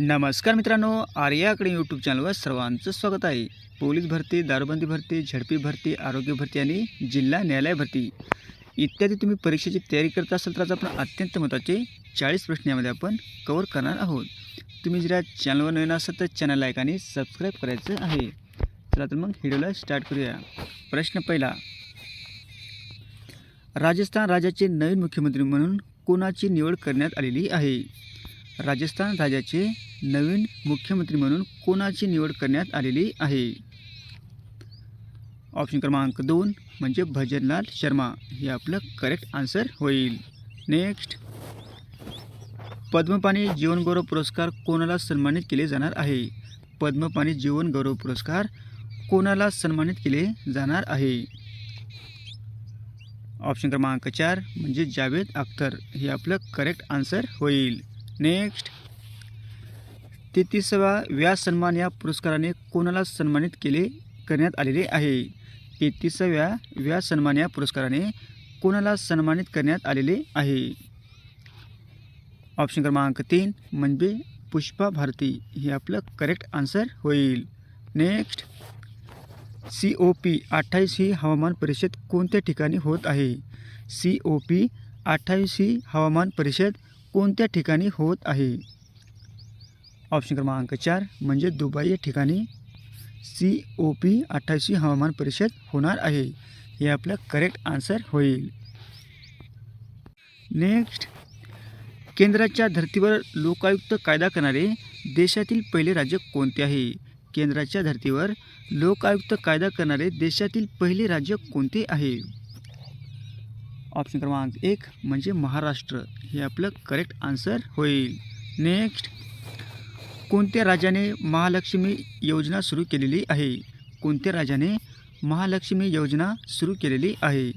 नमस्कार मित्रांनो आर्याकडे यूट्यूब चॅनलवर सर्वांचं स्वागत आहे. पोलीस भरती दारूबंदी भरती झडपी भरती आरोग्य भरती आणि जिल्हा न्यायालय भरती. इत्यादी तुम्ही परीक्षेची तयारी करत असाल तर आज आपण अत्यंत महत्त्वाचे चाळीस प्रश्न यामध्ये आपण कवर करणार आहोत. तुम्ही जर या चॅनलवर नवीन असाल तर चॅनल लाईक आणि सबस्क्राईब करायचं आहे. चला तर मग व्हिडिओला स्टार्ट करूया. प्रश्न पहिला. राजस्थान राज्याचे नवीन मुख्यमंत्री म्हणून कोणाची निवड करण्यात आलेली आहे? राजस्थान राज्याचे नवीन मुख्यमंत्री म्हणून कोणाची निवड करण्यात आलेली आहे? ऑप्शन क्रमांक दोन म्हणजे भजनलाल शर्मा. हे आपलं करेक्ट आन्सर होईल. नेक्स्ट पद्मपाणी जीवनगौरव पुरस्कार कोणाला सन्मानित केले जाणार आहे? पद्मपाणी जीवनगौरव पुरस्कार कोणाला सन्मानित केले जाणार आहे? ऑप्शन क्रमांक चार म्हणजे जावेद अख्तर. हे आपलं करेक्ट आन्सर होईल. नेक्स्ट तेहतीसावा व्यास सन्मान या पुरस्काराने कोणाला सन्मानित केले करण्यात आलेले आहे? तेहतीसाव्या व्यास सन्मान या पुरस्काराने कोणाला सन्मानित करण्यात आलेले आहे? ऑप्शन क्रमांक तीन म्हणजे पुष्पा भारती. हे आपलं करेक्ट आन्सर होईल. नेक्स्ट सी ओ पी अठ्ठावीस ही हवामान परिषद कोणत्या ठिकाणी होत आहे? सी ओ पी अठ्ठावीस ही हवामान परिषद कोणत्या ठिकाणी होत आहे? ऑप्शन क्रमांक चार म्हणजे दुबई या ठिकाणी सी ओ पी अठ्ठावीसशी हवामान परिषद होणार आहे. हे आपलं करेक्ट आन्सर होईल. नेक्स्ट केंद्राच्या धर्तीवर लोकायुक्त कायदा करणारे देशातील पहिले राज्य कोणते आहे? केंद्राच्या धर्तीवर लोकायुक्त कायदा करणारे देशातील पहिले राज्य कोणते आहे? ऑप्शन क्रमांक एक म्हणजे महाराष्ट्र. हे आपलं करेक्ट आन्सर होईल. नेक्स्ट कोणत्या राजाने महालक्ष्मी योजना सुरू केलेली आहे? कोणत्या राजाने महालक्ष्मी योजना सुरू केलेली आहे?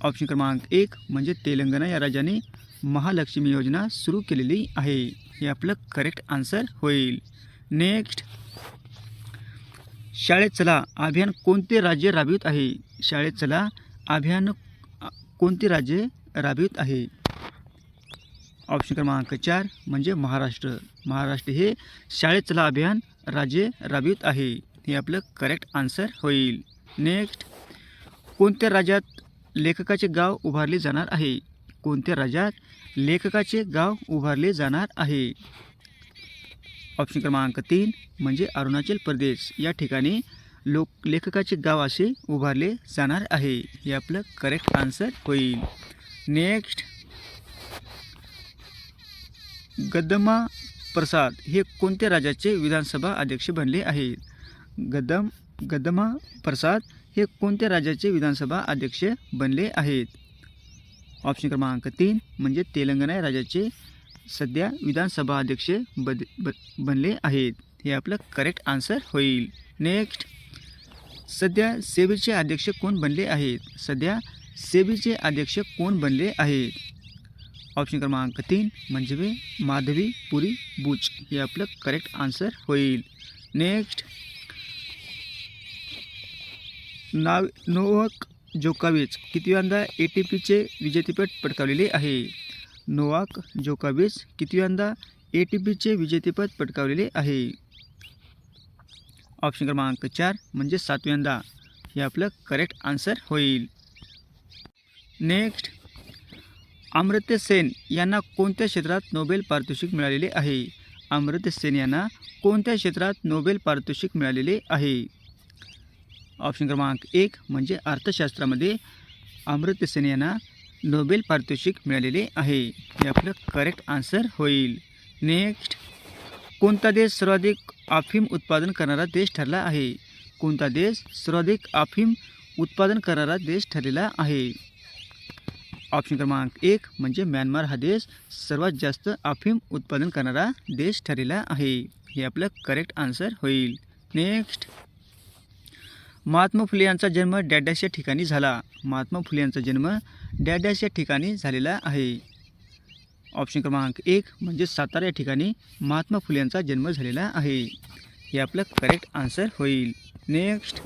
ऑप्शन क्रमांक एक म्हणजे तेलंगणा या राजाने महालक्ष्मी योजना सुरू केलेली आहे. हे आपलं करेक्ट आन्सर होईल. नेक्स्ट शाळेत चला अभियान कोणते राज्य राबवित आहे? शाळेत चला अभियान कोणते राज्य राबवित आहे? ऑप्शन क्रमांक चार म्हणजे महाराष्ट्र. महाराष्ट्र हे शाळेत चला अभियान राज्य राबवित आहे. हे आपलं करेक्ट आन्सर होईल. नेक्स्ट कोणत्या राज्यात लेखकाचे गाव उभारले जाणार आहे? कोणत्या राज्यात लेखकाचे गाव उभारले जाणार आहे? ऑप्शन क्रमांक तीन म्हणजे अरुणाचल प्रदेश. या ठिकाणी लोक लेखकाचे गाव असे उभारले जाणार आहे. हे आपलं करेक्ट आन्सर होईल. नेक्स्ट गदमा प्रसाद हे कोणत्या राज्याचे विधानसभा अध्यक्ष बनले आहेत? गदम गदमा प्रसाद हे कोणत्या राज्याचे विधानसभा अध्यक्ष बनले आहेत? ऑप्शन क्रमांक तीन म्हणजे तेलंगणा राज्याचे सध्या विधानसभा अध्यक्ष बद ब बनले आहेत. हे आपलं करेक्ट आन्सर होईल. नेक्स्ट सध्या सेबीचे अध्यक्ष कोण बनले आहेत? सध्या सेबीचे अध्यक्ष कोण बनले आहेत? ऑप्शन क्रमांक तीन म्हणजे माधवी पुरी बुच हे आपलं करेक्ट आन्सर होईल. नेक्स्ट नाव नोवाक जोकाविच कितव्यांदा ए टी पीचे विजेतेपद पटकावलेले आहे? नोवाक जोकाविच कितव्यांदा ए टी पीचे विजेतेपद पटकावलेले आहे? ऑप्शन क्रमांक चार म्हणजे सातव्यांदा हे आपलं करेक्ट आन्सर होईल. नेक्स्ट अमर्त्य सेन यांना कोणत्या क्षेत्रात नोबेल पारितोषिक मिळालेले आहे? अमर्त्य सेन यांना कोणत्या क्षेत्रात नोबेल पारितोषिक मिळालेले आहे? ऑप्शन क्रमांक एक म्हणजे अर्थशास्त्रामध्ये अमर्त्य सेन यांना नोबेल पारितोषिक मिळालेले आहे. हे आपलं करेक्ट आन्सर होईल. नेक्स्ट कोणता देश सर्वाधिक अफीम उत्पादन करणारा देश ठरला आहे? कोणता देश सर्वाधिक अफीम उत्पादन करणारा देश ठरलेला आहे? ऑप्शन क्रमांक एक म्हणजे म्यानमार हा देश सर्वात जास्त अफीम उत्पादन करणारा देश ठरलेला आहे. हे आपलं करेक्ट आन्सर होईल. नेक्स्ट महात्मा फुले यांचा जन्म डॅडॅश या ठिकाणी झाला. महात्मा फुले यांचा जन्म डॅडॅश या ठिकाणी झालेला आहे. ऑप्शन क्रमांक एक म्हणजे सातारा या ठिकाणी महात्मा फुले यांचा जन्म झालेला आहे. हे आपलं करेक्ट आन्सर होईल. नेक्स्ट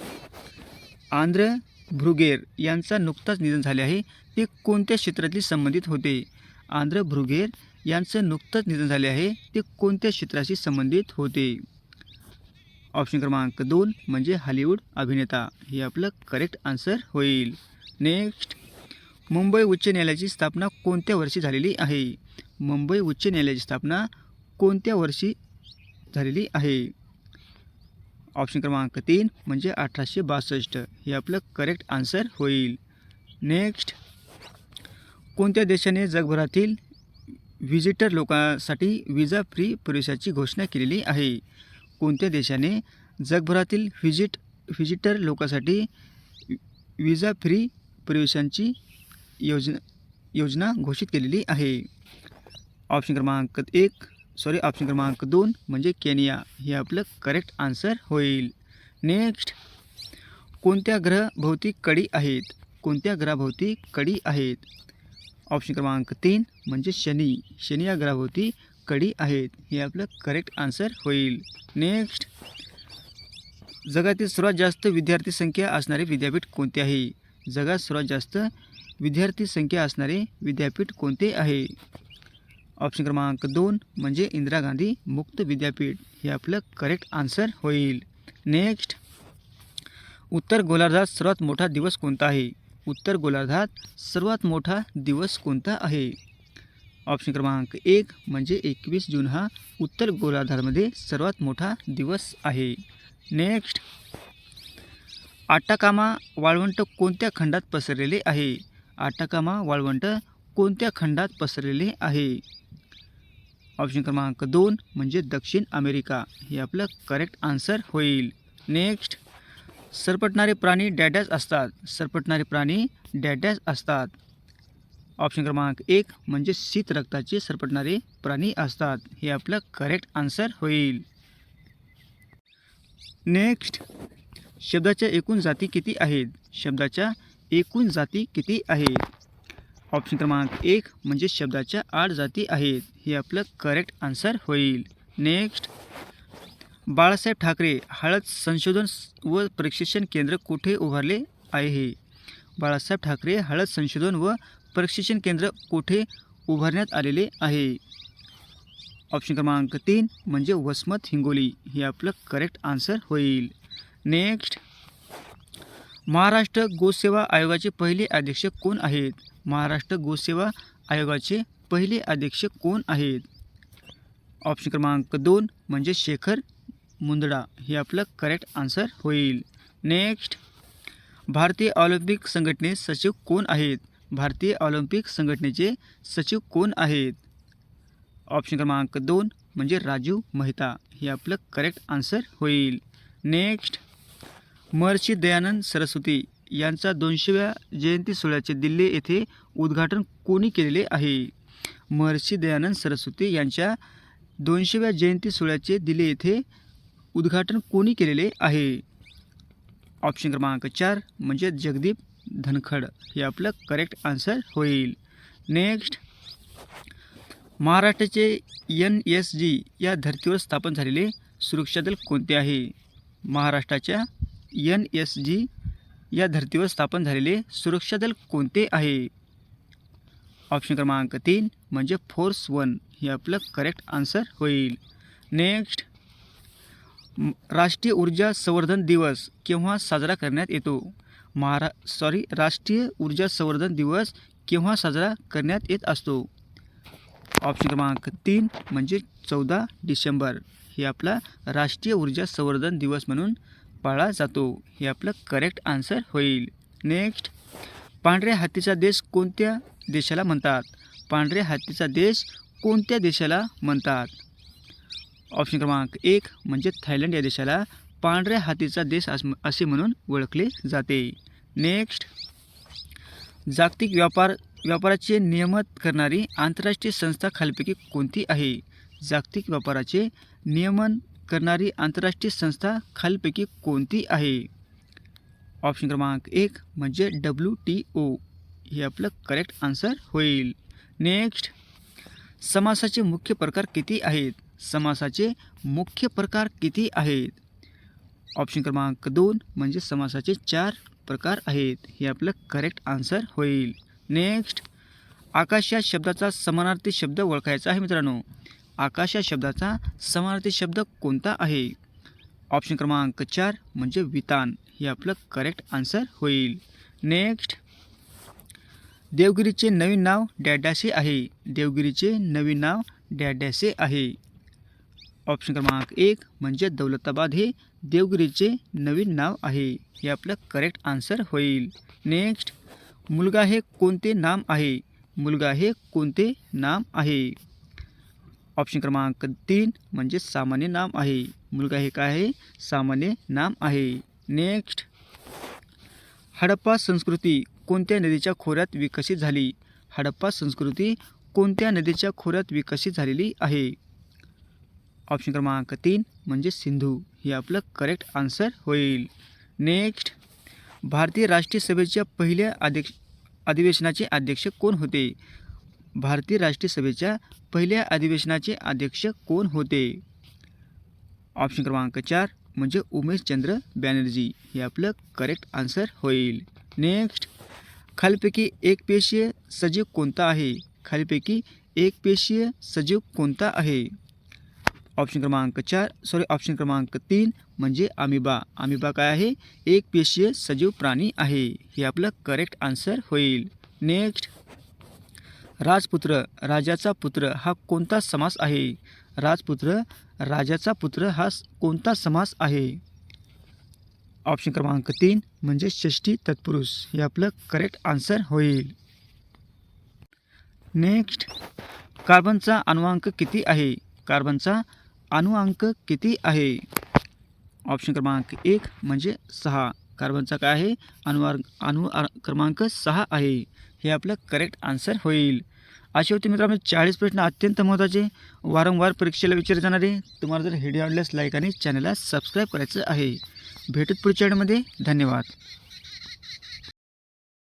आंध्र भृगेर यांचा नुकताच निधन झाले आहे. ते कोणत्या क्षेत्रातील संबंधित होते? आंध्र भृगेर यांचं नुकतंच निधन झाले आहे. ते कोणत्या क्षेत्राशी संबंधित होते? ऑप्शन क्रमांक दोन म्हणजे हॉलिवूड अभिनेता. हे आपलं करेक्ट आन्सर होईल. नेक्स्ट मुंबई उच्च न्यायालयाची स्थापना कोणत्या वर्षी झालेली आहे? मुंबई उच्च न्यायालयाची स्थापना कोणत्या वर्षी झालेली आहे? ऑप्शन क्रमांक तीन म्हणजे अठराशे बासष्ट. हे आपलं करेक्ट आन्सर होईल. नेक्स्ट कोणत्या देशाने जगभरातील व्हिजिटर लोकांसाठी विजा फ्री प्रवेशाची घोषणा केलेली आहे? कोणत्या देशाने जगभरातील व्हिजिट व्हिजिटर लोकांसाठी विजा फ्री प्रवेशांची योजना योजना घोषित केलेली आहे? ऑप्शन क्रमांक एक सॉरी ऑप्शन क्रमांक दोन म्हणजे केनिया. हे आपलं करेक्ट आन्सर होईल. नेक्स्ट कोणत्या ग्रहभोवती कडी आहेत? कोणत्या ग्रहाभोवती कडी आहेत? ऑप्शन क्रमांक तीन म्हणजे शनी. शनी या ग्रहाभोवती कडी आहेत. हे आपलं करेक्ट आन्सर होईल. नेक्स्ट जगातील सर्वात जास्त विद्यार्थी संख्या असणारे विद्यापीठ कोणते आहे? जगात सर्वात जास्त विद्यार्थी संख्या असणारे विद्यापीठ कोणते आहे? ऑप्शन क्रमांक दोन म्हणजे इंदिरा गांधी मुक्त विद्यापीठ. हे आपलं करेक्ट आन्सर होईल. नेक्स्ट उत्तर गोलार्धात सर्वात मोठा दिवस कोणता आहे? उत्तर गोलार्धात सर्वात मोठा दिवस कोणता आहे? ऑप्शन क्रमांक एक म्हणजे एकवीस जून हा उत्तर गोलार्धामध्ये सर्वात मोठा दिवस आहे. नेक्स्ट आटाकामा वाळवंट कोणत्या खंडात पसरलेले आहे? आटाकामा वाळवंट कोणत्या खंडात पसरलेले आहे? ऑप्शन क्रमांक दोन म्हणजे दक्षिण अमेरिका. हे आपलं करेक्ट आन्सर होईल. नेक्स्ट सरपटणारे प्राणी डॅडॅस असतात. सरपटणारे प्राणी डॅडॅस असतात. ऑप्शन क्रमांक एक म्हणजे शीत रक्ताचे सरपटणारे प्राणी असतात. हे आपलं करेक्ट आन्सर होईल. नेक्स्ट शब्दाच्या एकूण जाती किती आहेत? शब्दाच्या एकूण जाती किती आहेत? ऑप्शन क्रमांक एक म्हणजे शब्दाच्या आठ जाती आहेत. हे आपलं करेक्ट आन्सर होईल. नेक्स्ट बाळासाहेब ठाकरे हळद संशोधन व प्रशिक्षण केंद्र कुठे उभारले आहे? बाळासाहेब ठाकरे हळद संशोधन व प्रशिक्षण केंद्र कुठे उभारण्यात आलेले आहे? ऑप्शन क्रमांक तीन म्हणजे वसमत हिंगोली. हे आपलं करेक्ट आन्सर होईल. नेक्स्ट महाराष्ट्र गोसेवा आयोगाचे पहिले अध्यक्ष कोण आहेत? महाराष्ट्र गोसेवा आयोगाचे पहिले अध्यक्ष कोण आहेत? ऑप्शन क्रमांक दोन म्हणजे शेखर मुंदडा. हे आपलं करेक्ट आन्सर होईल. नेक्स्ट भारतीय ऑलिम्पिक संघटने सचिव कोण आहेत? भारतीय ऑलिम्पिक संघटनेचे सचिव कोण आहेत? ऑप्शन क्रमांक दोन म्हणजे राजीव मेहता. हे आपलं करेक्ट आन्सर होईल. नेक्स्ट महर्षी दयानंद सरस्वती. यांचा दोनशेव्या जयंती सोहळ्याचे दिल्ली येथे उद्घाटन कोणी केलेले आहे? महर्षी दयानंद सरस्वती यांच्या दोनशेव्या जयंती सोहळ्याचे दिल्ली येथे उद्घाटन कोणी केलेले आहे? ऑप्शन क्रमांक चार म्हणजे जगदीप धनखड. हे आपलं करेक्ट आन्सर होईल. नेक्स्ट महाराष्ट्राचे एन एस जी या धर्तीवर स्थापन झालेले सुरक्षा दल कोणते आहे? महाराष्ट्राच्या एन एस जी या धर्तीवर स्थापन झालेले सुरक्षा दल कोणते आहे? ऑप्शन क्रमांक तीन म्हणजे फोर्स वन हे आपलं करेक्ट आन्सर होईल. नेक्स्ट राष्ट्रीय ऊर्जा संवर्धन दिवस केव्हा साजरा करण्यात येतो? महारा सॉरी राष्ट्रीय ऊर्जा संवर्धन दिवस केव्हा साजरा करण्यात येत असतो? ऑप्शन क्रमांक तीन म्हणजे चौदा डिसेंबर. हे आपला राष्ट्रीय ऊर्जा संवर्धन दिवस म्हणून पाळला जातो हे आपलं करेक्ट आन्सर होईल. नेक्स्ट पांढऱ्या हत्तीचा देश कोणत्या देशाला म्हणतात? पांढऱ्या हत्तीचा देश कोणत्या देशाला म्हणतात? ऑप्शन क्रमांक एक म्हणजे थायलंड या देशाला पांढऱ्या हातीचा देश असे म्हणून ओळखले जाते. नेक्स्ट जागतिक व्यापार व्यापाराचे नियमन करणारी आंतरराष्ट्रीय संस्था खालीपैकी कोणती आहे? जागतिक व्यापाराचे नियमन करणारी आंतरराष्ट्रीय संस्था खालपैकी कोणती आहे? ऑप्शन क्रमांक एक म्हणजे डब्ल्यू टी ओ. हे आपलं करेक्ट आन्सर होईल. नेक्स्ट समासाचे मुख्य प्रकार किती आहेत? समासाचे मुख्य प्रकार किती आहेत? ऑप्शन क्रमांक दोन म्हणजे समासाचे चार प्रकार आहेत. हे आपलं करेक्ट आन्सर होईल. नेक्स्ट आकाश या शब्दाचा समानार्थी शब्द ओळखायचा आहे मित्रांनो. आकाश या शब्दाचा समानार्थी शब्द कोणता आहे? ऑप्शन क्रमांक चार म्हणजे वितान. हे आपलं करेक्ट आन्सर होईल. नेक्स्ट देवगिरीचे नवीन नाव डॅडॅसे आहे. देवगिरीचे नवीन नाव डॅडॅसे आहे. ऑप्शन क्रमांक एक म्हणजे दौलताबाद हे देवगिरीचे नवीन नाव आहे. हे आपलं करेक्ट आन्सर होईल. नेक्स्ट मुलगा हे कोणते नाम आहे? मुलगा हे कोणते नाम आहे? ऑप्शन क्रमांक तीन म्हणजे सामान्य नाम आहे. मुलगा हे काय आहे? सामान्य नाम आहे. नेक्स्ट हडप्पा संस्कृती कोणत्या नदीच्या खोऱ्यात विकसित झाली? हडप्पा संस्कृती कोणत्या नदीच्या खोऱ्यात विकसित झालेली आहे? ऑप्शन क्रमांक तीन म्हणजे सिंधू. हे आपलं करेक्ट आन्सर होईल. नेक्स्ट भारतीय राष्ट्रीय सभेच्या पहिल्या अध्यक्ष अधिवेशनाचे अध्यक्ष कोण होते? भारतीय राष्ट्रीय सभेच्या पहिल्या अधिवेशनाचे अध्यक्ष कोण होते? ऑप्शन क्रमांक चार म्हणजे उमेशचंद्र बॅनर्जी. हे आपलं करेक्ट आन्सर होईल. नेक्स्ट खालीपैकी एक पेशीय सजीव कोणता आहे? खालीपैकी एक पेशीय सजीव कोणता आहे? ऑप्शन क्रमांक चार सॉरी ऑप्शन क्रमांक तीन म्हणजे आमिबा आमिबा काय आहे? एक पेशीय सजीव प्राणी आहे. हे आपलं करेक्ट आन्सर होईल. नेक्स्ट राजपुत्र राजाचा पुत्र हा कोणता समास आहे? राजपुत्र राजाचा पुत्र हा कोणता समास आहे? ऑप्शन क्रमांक तीन म्हणजे षष्ठी तत्पुरुष. हे आपलं करेक्ट आन्सर होईल. नेक्स्ट कार्बनचा अणुअंक किती आहे? कार्बनचा अणुअंक किती आहे? ऑप्शन क्रमांक एक म्हणजे सहा. कार्बनचा काय आहे? अणु अणु क्रमांक सहा आहे. हे आपलं करेक्ट आन्सर होईल. असे होते मित्रांनो चाळीस प्रश्न अत्यंत महत्त्वाचे. वारंवार परीक्षेला विचारले जाणारे तुम्हाला जर व्हिडिओ आवडल्यास लाईक आणि चॅनलला सबस्क्राईब करायचं आहे. भेटत पुढच्या वेळेमध्ये धन्यवाद.